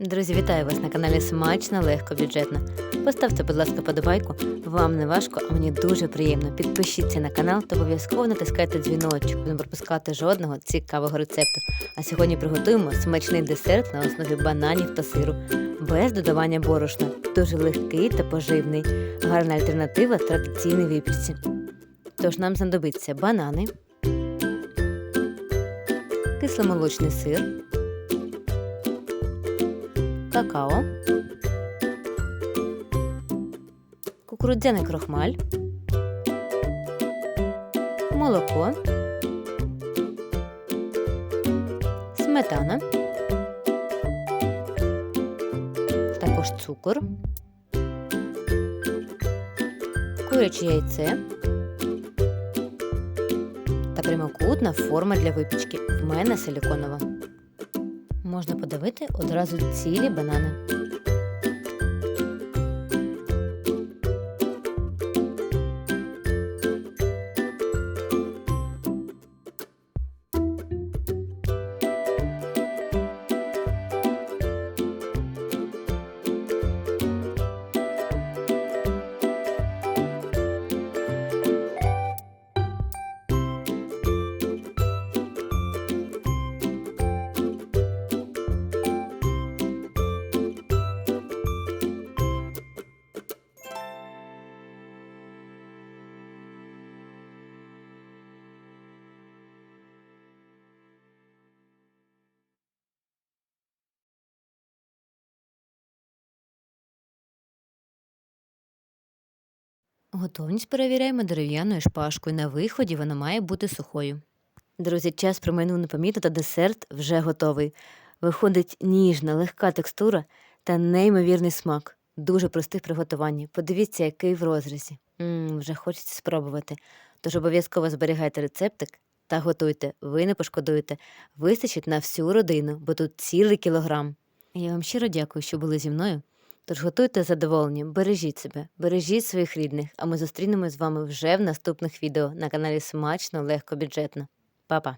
Друзі, вітаю вас на каналі Смачно, легко, бюджетно. Поставте, будь ласка, подобайку. Вам не важко, а мені дуже приємно. Підпишіться на канал та обов'язково натискайте дзвіночок, щоб не пропускати жодного цікавого рецепту. А сьогодні приготуємо смачний десерт на основі бананів та сиру, без додавання борошна. Дуже легкий та поживний. Гарна альтернатива традиційній випічці. Тож нам знадобиться банани, кисломолочний сир какао, кукурудзяний крохмаль, молоко, сметана, також цукор, куряче яйце та прямокутна форма для випічки. В мене силіконова. Можна подавити одразу цілі банани. Готовність перевіряємо дерев'яною шпажкою. На виході вона має бути сухою. Друзі, час проминув непомітно, та десерт вже готовий. Виходить ніжна, легка текстура та неймовірний смак. Дуже простий в приготуванні. Подивіться, який в розрізі. Мм, вже хочеться спробувати. Тож обов'язково зберігайте рецептик та готуйте. Ви не пошкодуєте. Вистачить на всю родину, бо тут цілий кілограм. Я вам щиро дякую, що були зі мною. Тож готуйте задоволені, бережіть себе, бережіть своїх рідних, а ми зустрінемось з вами вже в наступних відео на каналі Смачно, легко, бюджетно. Па-па!